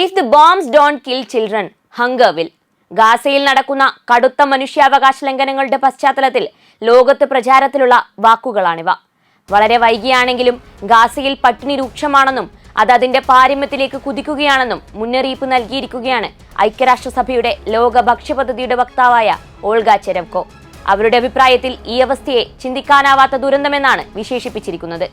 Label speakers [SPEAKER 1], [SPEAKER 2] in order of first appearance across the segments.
[SPEAKER 1] If the bombs don't kill children hunger will ഗാസയിൽ നടക്കുന്ന കടുത്ത മനുഷ്യാവകാശ ലംഘനങ്ങളുടെ പശ്ചാത്തലത്തിൽ ലോകത്ത് പ്രചാരത്തിലുള്ള വാക്കുകളാണിവ. വളരെ വൈകിയാണെങ്കിലും ഗാസയിൽ പട്ടിണി രൂക്ഷമാണെന്നും അത് അതിന്റെ പാരമ്യത്തിലേക്ക് കുതിക്കുകയാണെന്നും മുന്നറിയിപ്പ് നൽകിയിരിക്കുകയാണ് ഐക്യരാഷ്ട്രസഭയുടെ ലോക ഭക്ഷ്യപദ്ധതിയുടെ വക്താവായ ഓൾഗ ചെരവ്കോ. അവരുടെ അഭിപ്രായത്തിൽ ഈ അവസ്ഥയെ ചിന്തിക്കാനാവാത്ത ദുരന്തമെന്നാണ് വിശേഷിപ്പിച്ചിരിക്കുന്നത്.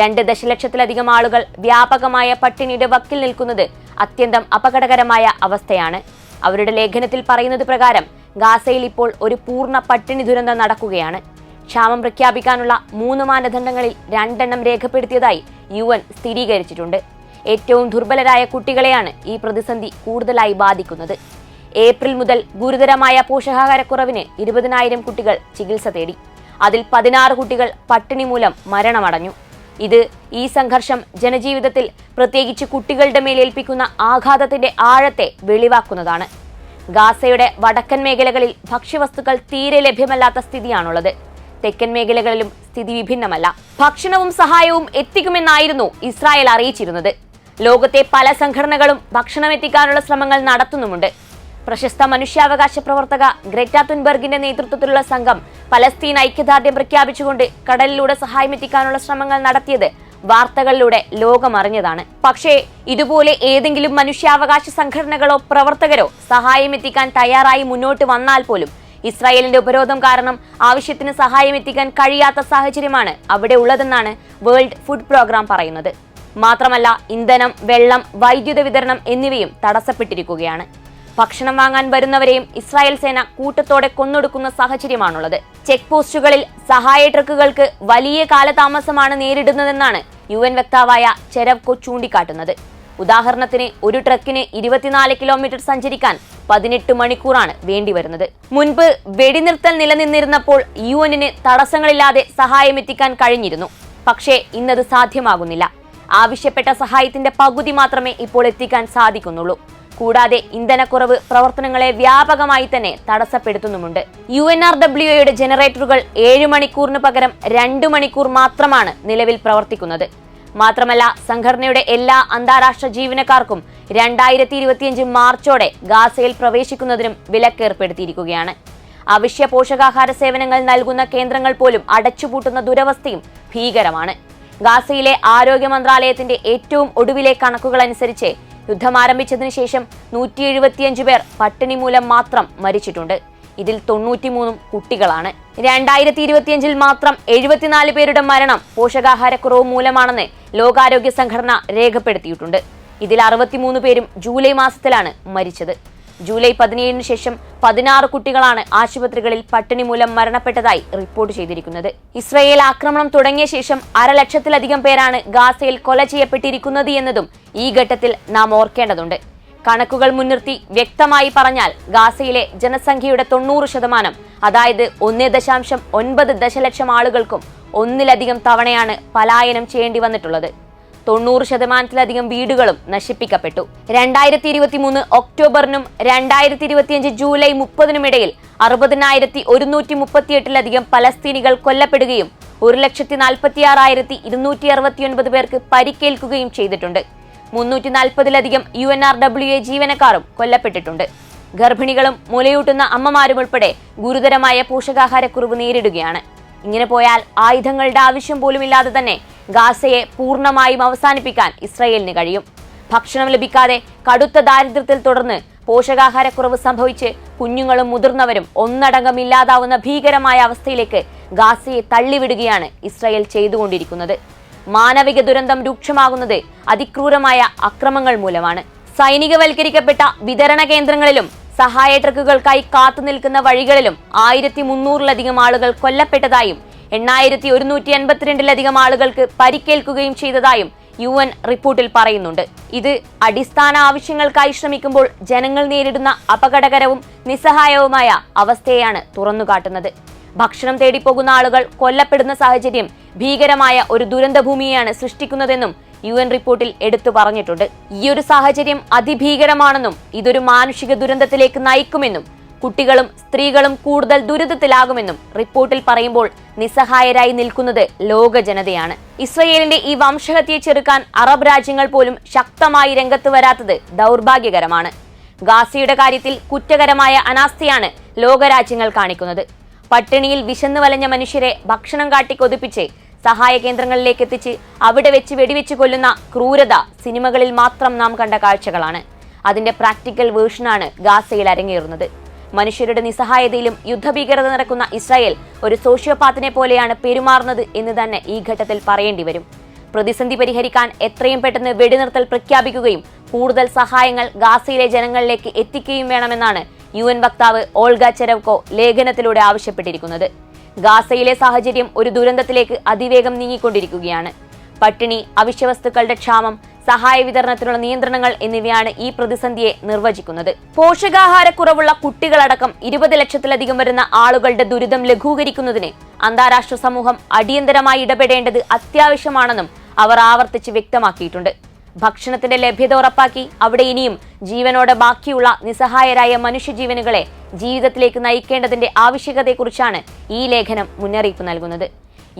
[SPEAKER 1] രണ്ട് ദശലക്ഷത്തിലധികം ആളുകൾ വ്യാപകമായ പട്ടിണിയുടെ വക്കിൽ നിൽക്കുന്നത് അത്യന്തം അപകടകരമായ അവസ്ഥയാണ്. അവരുടെ ലേഖനത്തിൽ പറയുന്നത് പ്രകാരം ഗാസയിൽ ഇപ്പോൾ ഒരു പൂർണ പട്ടിണി ദുരന്തം നടക്കുകയാണ്. ക്ഷാമം പ്രഖ്യാപിക്കാനുള്ള മൂന്ന് മാനദണ്ഡങ്ങളിൽ രണ്ടെണ്ണം രേഖപ്പെടുത്തിയതായി യു എൻ സ്ഥിരീകരിച്ചിട്ടുണ്ട്. ഏറ്റവും ദുർബലരായ കുട്ടികളെയാണ് ഈ പ്രതിസന്ധി കൂടുതലായി ബാധിക്കുന്നത്. ഏപ്രിൽ മുതൽ ഗുരുതരമായ പോഷകാഹാരക്കുറവിന് ഇരുപതിനായിരം കുട്ടികൾ ചികിത്സ തേടി. അതിൽ പതിനാറ് കുട്ടികൾ പട്ടിണി മൂലം മരണമടഞ്ഞു. ഇത് ഈ സംഘർഷം ജനജീവിതത്തിൽ പ്രത്യേകിച്ച് കുട്ടികളുടെ മേലേൽപ്പിക്കുന്ന ആഘാതത്തിന്റെ ആഴത്തെ വെളിവാക്കുന്നതാണ്. ഗാസയുടെ വടക്കൻ മേഖലകളിൽ ഭക്ഷ്യവസ്തുക്കൾ തീരെ ലഭ്യമല്ലാത്ത സ്ഥിതിയാണുള്ളത്. തെക്കൻ മേഖലകളിലും സ്ഥിതി വിഭിന്നമല്ല. ഭക്ഷണവും സഹായവും എത്തിക്കുമെന്നായിരുന്നു ഇസ്രായേൽ അറിയിച്ചിരുന്നത്. ലോകത്തെ പല സംഘടനകളും ഭക്ഷണം എത്തിക്കാനുള്ള ശ്രമങ്ങൾ നടത്തുന്നുമുണ്ട്. പ്രശസ്ത മനുഷ്യാവകാശ പ്രവർത്തക ഗ്രേറ്റ തുൻബർഗിന്റെ നേതൃത്വത്തിലുള്ള സംഘം പലസ്തീൻ ഐക്യദാർഢ്യം പ്രഖ്യാപിച്ചുകൊണ്ട് കടലിലൂടെ സഹായമെത്തിക്കാനുള്ള ശ്രമങ്ങൾ നടത്തിയത് വാർത്തകളിലൂടെ ലോകമറിഞ്ഞതാണ് പക്ഷേ ഇതുപോലെ ഏതെങ്കിലും മനുഷ്യാവകാശ സംഘടനകളോ പ്രവർത്തകരോ സഹായമെത്തിക്കാൻ തയ്യാറായി മുന്നോട്ട് വന്നാൽ പോലും ഇസ്രായേലിന്റെ ഉപരോധം കാരണം ആവശ്യത്തിന് സഹായമെത്തിക്കാൻ കഴിയാത്ത സാഹചര്യമാണ് അവിടെ ഉള്ളതെന്നാണ് വേൾഡ് ഫുഡ് പ്രോഗ്രാം പറയുന്നത്. മാത്രമല്ല ഇന്ധനം വെള്ളം വൈദ്യുത വിതരണം എന്നിവയും തടസ്സപ്പെട്ടിരിക്കുകയാണ്. ഭക്ഷണം വാങ്ങാൻ വരുന്നവരെയും ഇസ്രായേൽ സേന കൂട്ടത്തോടെ കൊന്നൊടുക്കുന്ന സാഹചര്യമാണുള്ളത്. ചെക്ക് പോസ്റ്റുകളിൽ സഹായ ട്രക്കുകൾക്ക് വലിയ കാലതാമസമാണ് നേരിടുന്നതെന്നാണ് യു എൻ വക്താവായ ചെരവ്കോ ചൂണ്ടിക്കാട്ടുന്നത്. ഉദാഹരണത്തിന് ഒരു ട്രക്കിന് ഇരുപത്തിനാല് കിലോമീറ്റർ സഞ്ചരിക്കാൻ പതിനെട്ട് മണിക്കൂറാണ് വേണ്ടിവരുന്നത്. മുൻപ് വെടിനിർത്തൽ നിലനിന്നിരുന്നപ്പോൾ യു എന്നിന് തടസ്സങ്ങളില്ലാതെ സഹായമെത്തിക്കാൻ കഴിഞ്ഞിരുന്നു. പക്ഷേ ഇന്നത് സാധ്യമാകുന്നില്ല. ആവശ്യപ്പെട്ട സഹായത്തിന്റെ പകുതി മാത്രമേ ഇപ്പോൾ എത്തിക്കാൻ സാധിക്കുന്നുള്ളൂ. കൂടാതെ ഇന്ധനക്കുറവ് പ്രവർത്തനങ്ങളെ വ്യാപകമായി തന്നെ തടസ്സപ്പെടുത്തുന്നുമുണ്ട്. യു എൻ ആർ ഡബ്ല്യുയുടെ ജനറേറ്ററുകൾ ഏഴ് മണിക്കൂറിന് പകരം രണ്ട് മണിക്കൂർ മാത്രമാണ് നിലവിൽ പ്രവർത്തിക്കുന്നത്. മാത്രമല്ല സംഘടനയുടെ എല്ലാ അന്താരാഷ്ട്ര ജീവനക്കാർക്കും രണ്ടായിരത്തി ഇരുപത്തിയഞ്ച് മാർച്ചോടെ ഗാസയിൽ പ്രവേശിക്കുന്നതിനും വിലക്കേർപ്പെടുത്തിയിരിക്കുകയാണ്. അവശ്യ പോഷകാഹാര സേവനങ്ങൾ നൽകുന്ന കേന്ദ്രങ്ങൾ പോലും അടച്ചുപൂട്ടുന്ന ദുരവസ്ഥയും ഭീകരമാണ്. ഗാസയിലെ ആരോഗ്യ മന്ത്രാലയത്തിന്റെ ഏറ്റവും ഒടുവിലെ കണക്കുകൾ അനുസരിച്ച് യുദ്ധം ആരംഭിച്ചതിനു ശേഷം നൂറ്റി എഴുപത്തിയഞ്ച് പേർ പട്ടിണി മൂലം മാത്രം മരിച്ചിട്ടുണ്ട്. ഇതിൽ തൊണ്ണൂറ്റിമൂന്നും കുട്ടികളാണ്. രണ്ടായിരത്തി ഇരുപത്തിയഞ്ചിൽ മാത്രം എഴുപത്തിനാല് പേരുടെ മരണം പോഷകാഹാരക്കുറവ് മൂലമാണെന്ന് ലോകാരോഗ്യ സംഘടന രേഖപ്പെടുത്തിയിട്ടുണ്ട്. ഇതിൽ അറുപത്തിമൂന്ന് പേരും ജൂലൈ മാസത്തിലാണ് മരിച്ചത്. ജൂലൈ പതിനേഴിന് ശേഷം പതിനാറ് കുട്ടികളാണ് ആശുപത്രികളിൽ പട്ടിണി മൂലം മരണപ്പെട്ടതായി റിപ്പോർട്ട് ചെയ്തിരിക്കുന്നത്. ഇസ്രയേൽ ആക്രമണം തുടങ്ങിയ ശേഷം അരലക്ഷത്തിലധികം പേരാണ് ഗാസയിൽ കൊല ചെയ്യപ്പെട്ടിരിക്കുന്നത് എന്നതും ഈ ഘട്ടത്തിൽ നാം ഓർക്കേണ്ടതുണ്ട്. കണക്കുകൾ മുൻനിർത്തി വ്യക്തമായി പറഞ്ഞാൽ ഗാസയിലെ ജനസംഖ്യയുടെ തൊണ്ണൂറ് ശതമാനം അതായത് ഒന്നേ ദശാംശം ഒൻപത് ദശലക്ഷം ആളുകൾക്കും ഒന്നിലധികം തവണയാണ് പലായനം ചെയ്യേണ്ടി വന്നിട്ടുള്ളത്. തൊണ്ണൂറ് ശതമാനത്തിലധികം വീടുകളും നശിപ്പിക്കപ്പെട്ടു. രണ്ടായിരത്തി ഇരുപത്തി മൂന്ന് ഒക്ടോബറിനും രണ്ടായിരത്തി ഇരുപത്തിയഞ്ച് ജൂലൈ മുപ്പതിനുമിടയിൽ അറുപതിനായിരത്തി ഒരുന്നൂറ്റി മുപ്പത്തിയെട്ടിലധികം പലസ്തീനികൾ കൊല്ലപ്പെടുകയും ഒരു ലക്ഷത്തി നാൽപ്പത്തി ആറായിരത്തി ഇരുന്നൂറ്റി അറുപത്തിയൊൻപത് പേർക്ക് പരിക്കേൽക്കുകയും ചെയ്തിട്ടുണ്ട്. മുന്നൂറ്റി നാൽപ്പതിലധികം U N R W A ജീവനക്കാരും കൊല്ലപ്പെട്ടിട്ടുണ്ട്. ഗർഭിണികളും മുലയൂട്ടുന്ന അമ്മമാരും ഉൾപ്പെടെ ഗുരുതരമായ പോഷകാഹാരക്കുറവ് നേരിടുകയാണ്. ഇങ്ങനെ പോയാൽ ആയുധങ്ങളുടെ ആവശ്യം പോലുമില്ലാതെ തന്നെ ഗാസയെ പൂർണമായും അവസാനിപ്പിക്കാൻ ഇസ്രയേലിന് കഴിയും. ഭക്ഷണം ലഭിക്കാതെ കടുത്ത ദാരിദ്ര്യത്തിൽ തുടർന്ന് പോഷകാഹാരക്കുറവ് സംഭവിച്ച് കുഞ്ഞുങ്ങളും മുതിർന്നവരും ഒന്നടങ്കം ഇല്ലാതാവുന്ന ഭീകരമായ അവസ്ഥയിലേക്ക് ഗാസയെ തള്ളിവിടുകയാണ് ഇസ്രയേൽ ചെയ്തുകൊണ്ടിരിക്കുന്നത്. മാനവിക ദുരന്തം രൂക്ഷമാകുന്നത് അതിക്രൂരമായ അക്രമങ്ങൾ മൂലമാണ്. സൈനികവൽക്കരിക്കപ്പെട്ട വിതരണ കേന്ദ്രങ്ങളിലും സഹായ ട്രക്കുകൾക്കായി കാത്തുനിൽക്കുന്ന വഴികളിലും ആയിരത്തി മുന്നൂറിലധികം ആളുകൾ കൊല്ലപ്പെട്ടതായും എണ്ണായിരത്തി ഒരുന്നൂറ്റി എൺപത്തിരണ്ടിലധികം ആളുകൾക്ക് പരിക്കേൽക്കുകയും ചെയ്തതായും യു എൻ റിപ്പോർട്ടിൽ പറയുന്നുണ്ട്. ഇത് അടിസ്ഥാന ആവശ്യങ്ങൾക്കായി ശ്രമിക്കുമ്പോൾ ജനങ്ങൾ നേരിടുന്ന അപകടകരവും നിസ്സഹായവുമായ അവസ്ഥയാണ് തുറന്നുകാട്ടുന്നത്. ഭക്ഷണം തേടിപ്പോകുന്ന ആളുകൾ കൊല്ലപ്പെടുന്ന സാഹചര്യം ഭീകരമായ ഒരു ദുരന്തഭൂമിയാണ് സൃഷ്ടിക്കുന്നതെന്നും യു എൻ റിപ്പോർട്ടിൽ എടുത്തു പറഞ്ഞിട്ടുണ്ട്. ഈ ഒരു സാഹചര്യം അതിഭീകരമാണെന്നും ഇതൊരു മാനുഷിക ദുരന്തത്തിലേക്ക് നയിക്കുമെന്നും കുട്ടികളും സ്ത്രീകളും കൂടുതൽ ദുരിതത്തിലാകുമെന്നും റിപ്പോർട്ടിൽ പറയുമ്പോൾ നിസ്സഹായരായി നിൽക്കുന്നത് ലോക ജനതയാണ്. ഇസ്രയേലിന്റെ ഈ വംശഹത്യയെ ചെറുക്കാൻ അറബ് രാജ്യങ്ങൾ പോലും ശക്തമായി രംഗത്ത് വരാത്തത് ദൗർഭാഗ്യകരമാണ്. ഗാസയുടെ കാര്യത്തിൽ കുറ്റകരമായ അനാസ്ഥയാണ് ലോകരാജ്യങ്ങൾ കാണിക്കുന്നത്. പട്ടിണിയിൽ വിശന്നു വലഞ്ഞ മനുഷ്യരെ ഭക്ഷണം കാട്ടി കൊതിപ്പിച്ച് സഹായ കേന്ദ്രങ്ങളിലേക്ക് എത്തിച്ച് അവിടെ വെച്ച് വെടിവെച്ച് കൊല്ലുന്ന ക്രൂരത സിനിമകളിൽ മാത്രം നാം കണ്ട കാഴ്ചകളാണ്. അതിന്റെ പ്രാക്ടിക്കൽ വേർഷനാണ് ഗാസയിൽ അരങ്ങേറുന്നത്. മനുഷ്യരുടെ നിസ്സഹായതയിലും യുദ്ധഭീകരത നടക്കുന്ന ഇസ്രായേൽ ഒരു സോഷ്യോപാത്തിനെ പോലെയാണ് പെരുമാറുന്നത് എന്ന് തന്നെ ഈ ഘട്ടത്തിൽ പറയേണ്ടി വരും. പ്രതിസന്ധി പരിഹരിക്കാൻ എത്രയും പെട്ടെന്ന് വെടിനിർത്തൽ പ്രഖ്യാപിക്കുകയും കൂടുതൽ സഹായങ്ങൾ ഗാസയിലെ ജനങ്ങളിലേക്ക് എത്തിക്കുകയും വേണമെന്നാണ് യു വക്താവ് ഓൾഗ ചെരവ്കോ ലേഖനത്തിലൂടെ ആവശ്യപ്പെട്ടിരിക്കുന്നത്. ഗാസയിലെ സാഹചര്യം ഒരു ദുരന്തത്തിലേക്ക് അതിവേഗം നീങ്ങിക്കൊണ്ടിരിക്കുകയാണ്. പട്ടിണി അവശ്യവസ്തുക്കളുടെ ക്ഷാമം സഹായ വിതരണത്തിനുള്ള നിയന്ത്രണങ്ങൾ എന്നിവയാണ് ഈ പ്രതിസന്ധിയെ നിർവചിക്കുന്നത്. പോഷകാഹാരക്കുറവുള്ള കുട്ടികളടക്കം ഇരുപത് ലക്ഷത്തിലധികം വരുന്ന ആളുകളുടെ ദുരിതം ലഘൂകരിക്കുന്നതിന് അന്താരാഷ്ട്ര സമൂഹം അടിയന്തരമായി ഇടപെടേണ്ടത് അത്യാവശ്യമാണെന്നും അവർ ആവർത്തിച്ച് വ്യക്തമാക്കിയിട്ടുണ്ട്. ഭക്ഷണത്തിന്റെ ലഭ്യത ഉറപ്പാക്കി. അവിടെ ഇനിയും ജീവനോടെ ബാക്കിയുള്ള നിസ്സഹായരായ മനുഷ്യജീവനുകളെ ജീവിതത്തിലേക്ക് നയിക്കേണ്ടതിന്റെ ആവശ്യകതയെക്കുറിച്ചാണ് ഈ ലേഖനം മുന്നറിയിപ്പ് നൽകുന്നത്.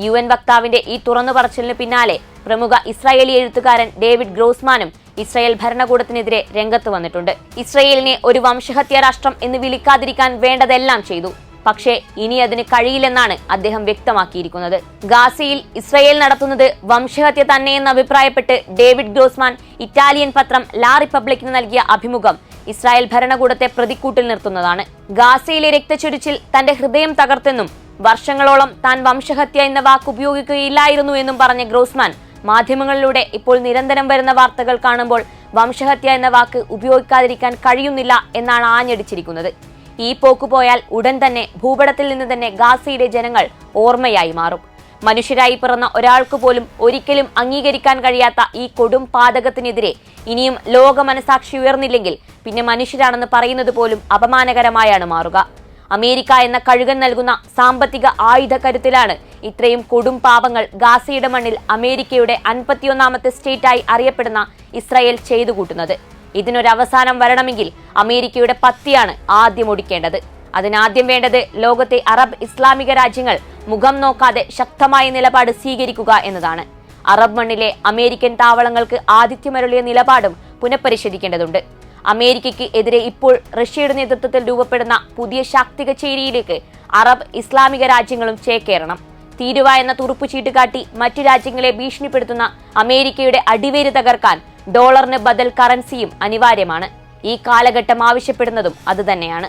[SPEAKER 1] യു എൻ വക്താവിന്റെ ഈ തുറന്നു പറച്ചിലിന് പിന്നാലെ പ്രമുഖ ഇസ്രായേലി എഴുത്തുകാരൻ ഡേവിഡ് ഗ്രോസ്മാനും ഇസ്രായേൽ ഭരണകൂടത്തിനെതിരെ രംഗത്ത് വന്നിട്ടുണ്ട്. ഇസ്രായേലിനെ ഒരു വംശഹത്യ രാഷ്ട്രം എന്ന് വിളിക്കാതിരിക്കാൻ വേണ്ടതെല്ലാം ചെയ്തു. പക്ഷേ ഇനി അതിന് കഴിയില്ലെന്നാണ് അദ്ദേഹം വ്യക്തമാക്കിയിരിക്കുന്നത്. ഗാസയിൽ ഇസ്രയേൽ നടത്തുന്നത് വംശഹത്യ തന്നെയെന്ന് അഭിപ്രായപ്പെട്ട് ഡേവിഡ് ഗ്രോസ്മാൻ ഇറ്റാലിയൻ പത്രം ലാ റിപ്പബ്ലിക്കിന് നൽകിയ അഭിമുഖം ഇസ്രായേൽ ഭരണകൂടത്തെ പ്രതിക്കൂട്ടിൽ നിർത്തുന്നതാണ്. ഗാസയിലെ രക്തച്ചൊരിച്ചിൽ തന്റെ ഹൃദയം തകർത്തെന്നും വർഷങ്ങളോളം താൻ വംശഹത്യ എന്ന വാക്ക് ഉപയോഗിക്കുകയില്ലായിരുന്നു എന്നും പറഞ്ഞ ഗ്രോസ്മാൻ മാധ്യമങ്ങളിലൂടെ ഇപ്പോൾ നിരന്തരം വരുന്ന വാർത്തകൾ കാണുമ്പോൾ വംശഹത്യ എന്ന വാക്ക് ഉപയോഗിക്കാതിരിക്കാൻ കഴിയുന്നില്ല എന്നാണ് ആഞ്ഞടിച്ചിരിക്കുന്നത്. ഈ പോക്ക് പോയാൽ ഉടൻ തന്നെ ഭൂപടത്തിൽ നിന്ന് തന്നെ ഗാസയുടെ ജനങ്ങൾ ഓർമ്മയായി മാറും. മനുഷ്യരായി പിറന്ന ഒരാൾക്ക് പോലും ഒരിക്കലും അംഗീകരിക്കാൻ കഴിയാത്ത ഈ കൊടും പാതകത്തിനെതിരെ ഇനിയും ലോക മനസാക്ഷി ഉയർന്നില്ലെങ്കിൽ പിന്നെ മനുഷ്യരാണെന്ന് പറയുന്നത് പോലും അപമാനകരമായാണ് മാറുക. അമേരിക്ക എന്ന കഴുകൻ നൽകുന്ന സാമ്പത്തിക ആയുധ കരുത്തിലാണ് ഇത്രയും കൊടും പാപങ്ങൾ ഗാസയുടെ മണ്ണിൽ അമേരിക്കയുടെ അൻപത്തിയൊന്നാമത്തെ സ്റ്റേറ്റായി അറിയപ്പെടുന്ന ഇസ്രായേൽ ചെയ്തു കൂട്ടുന്നത് ഇതിനൊരവസാനം വരണമെങ്കിൽ അമേരിക്കയുടെ പത്തിയാണ് ആദ്യം ഒടിക്കേണ്ടത്. അതിനാദ്യം വേണ്ടത് ലോകത്തെ അറബ് ഇസ്ലാമിക രാജ്യങ്ങൾ മുഖം നോക്കാതെ ശക്തമായ നിലപാട് സ്വീകരിക്കുക എന്നതാണ്. അറബ് മണ്ണിലെ അമേരിക്കൻ താവളങ്ങൾക്ക് ആതിഥ്യമരുളിയ നിലപാടും പുനഃപരിശോധിക്കേണ്ടതുണ്ട്. അമേരിക്കയ്ക്ക് എതിരെ ഇപ്പോൾ റഷ്യയുടെ നേതൃത്വത്തിൽ രൂപപ്പെടുന്ന പുതിയ ശാക്തിക ചേരിയിലേക്ക് അറബ് ഇസ്ലാമിക രാജ്യങ്ങളും ചേക്കേറണം. തീരുവ എന്ന തുറുപ്പു ചീട്ടുകാട്ടി മറ്റു രാജ്യങ്ങളെ ഭീഷണിപ്പെടുത്തുന്ന അമേരിക്കയുടെ അടിവേര് തകർക്കാൻ ഡോളറിന് ബദൽ കറൻസിയും അനിവാര്യമാണ്. ഈ കാലഘട്ടം ആവശ്യപ്പെടുന്നതും അതുതന്നെയാണ്.